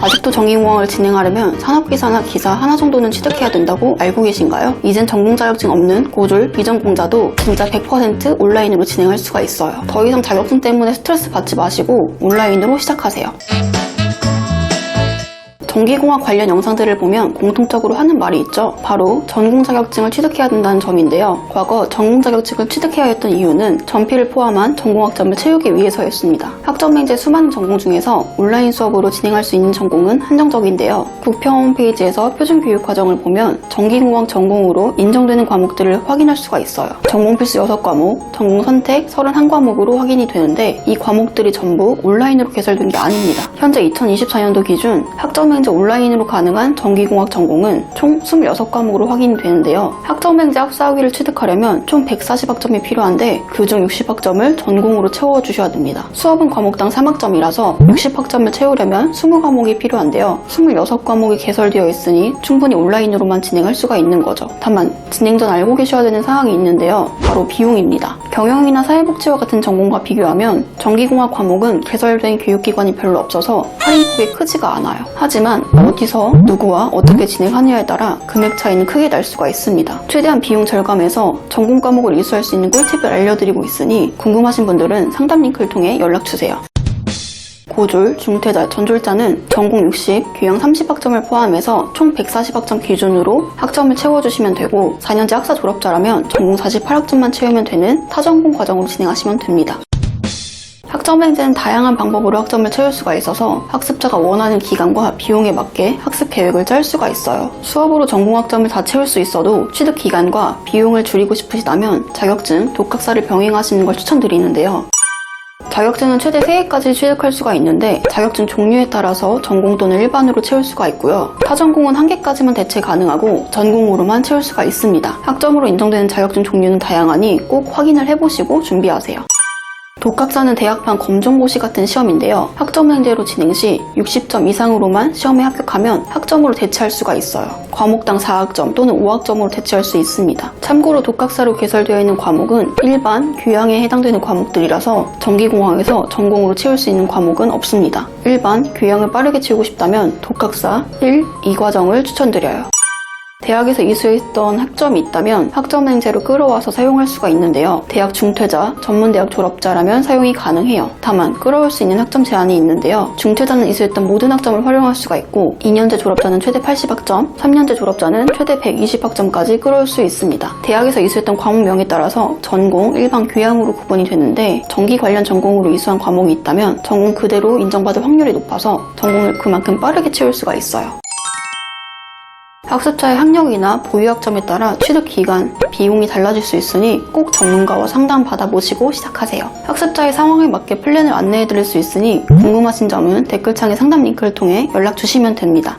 아직도 정기공학을 진행하려면 산업기사나 기사 하나 정도는 취득해야 된다고 알고 계신가요? 이젠 전공 자격증 없는 고졸, 비전공자도 진짜 100% 온라인으로 진행할 수가 있어요. 더 이상 자격증 때문에 스트레스 받지 마시고 온라인으로 시작하세요. 전기공학 관련 영상들을 보면 공통적으로 하는 말이 있죠. 바로 전공 자격증을 취득해야 된다는 점인데요. 과거 전공 자격증을 취득해야 했던 이유는 전피를 포함한 전공학 점을 채우기 위해서였습니다. 학점맹제 수많은 전공 중에서 온라인 수업으로 진행할 수 있는 전공은 한정적인데요. 국평 홈페이지에서 표준 교육 과정을 보면 전기공학 전공으로 인정되는 과목들을 확인할 수가 있어요. 전공 필수 6과목, 전공 선택 31과목으로 확인이 되는데 이 과목들이 전부 온라인으로 개설된 게 아닙니다. 현재 2024년도 기준 학점맹제 온라인으로 가능한 전기공학 전공은 총 26과목으로 확인이 되는데요. 학점맹제 학사학위를 취득하려면 총 140학점이 필요한데 그중 60학점을 전공으로 채워주셔야 됩니다. 수업은 과목당 3학점이라서 60학점을 채우려면 20과목이 필요한데요. 26과목이 개설되어 있으니 충분히 온라인으로만 진행할 수가 있는 거죠. 다만 진행 전 알고 계셔야 되는 사항이 있는데요. 바로 비용입니다. 경영이나 사회복지와 같은 전공과 비교하면 전기공학 과목은 개설된 교육기관이 별로 없어서 할인폭이 크지가 않아요. 하지만 어디서 누구와 어떻게 진행하느냐에 따라 금액 차이는 크게 날 수가 있습니다. 최대한 비용 절감해서 전공 과목을 이수할 수 있는 꿀팁을 알려드리고 있으니 궁금하신 분들은 상담 링크를 통해 연락주세요. 고졸, 중퇴자, 전졸자는 전공 60, 교양 30학점을 포함해서 총 140학점 기준으로 학점을 채워주시면 되고 4년제 학사 졸업자라면 전공 48학점만 채우면 되는 타전공 과정으로 진행하시면 됩니다. 학점행제는 다양한 방법으로 학점을 채울 수가 있어서 학습자가 원하는 기간과 비용에 맞게 학습 계획을 짤 수가 있어요. 수업으로 전공학점을 다 채울 수 있어도 취득 기간과 비용을 줄이고 싶으시다면 자격증, 독학사를 병행하시는 걸 추천드리는데요. 자격증은 최대 3개까지 취득할 수가 있는데 자격증 종류에 따라서 전공 또는 일반으로 채울 수가 있고요. 타전공은 1개까지만 대체 가능하고 전공으로만 채울 수가 있습니다. 학점으로 인정되는 자격증 종류는 다양하니 꼭 확인을 해보시고 준비하세요. 독학사는 대학판 검정고시 같은 시험인데요. 학점 행제로 진행 시 60점 이상으로만 시험에 합격하면 학점으로 대체할 수가 있어요. 과목당 4학점 또는 5학점으로 대체할 수 있습니다. 참고로 독학사로 개설되어 있는 과목은 일반, 교양에 해당되는 과목들이라서 전기공학에서 전공으로 채울 수 있는 과목은 없습니다. 일반, 교양을 빠르게 채우고 싶다면 독학사 1, 2과정을 추천드려요. 대학에서 이수했던 학점이 있다면 학점행제로 끌어와서 사용할 수가 있는데요. 대학 중퇴자, 전문대학 졸업자라면 사용이 가능해요. 다만 끌어올 수 있는 학점 제한이 있는데요. 중퇴자는 이수했던 모든 학점을 활용할 수가 있고 2년제 졸업자는 최대 80학점, 3년제 졸업자는 최대 120학점까지 끌어올 수 있습니다. 대학에서 이수했던 과목명에 따라서 전공, 일반 교양으로 구분이 되는데 전기 관련 전공으로 이수한 과목이 있다면 전공 그대로 인정받을 확률이 높아서 전공을 그만큼 빠르게 채울 수가 있어요. 학습자의 학력이나 보유학점에 따라 취득 기간, 비용이 달라질 수 있으니 꼭 전문가와 상담 받아보시고 시작하세요. 학습자의 상황에 맞게 플랜을 안내해 드릴 수 있으니 궁금하신 점은 댓글창의 상담 링크를 통해 연락 주시면 됩니다.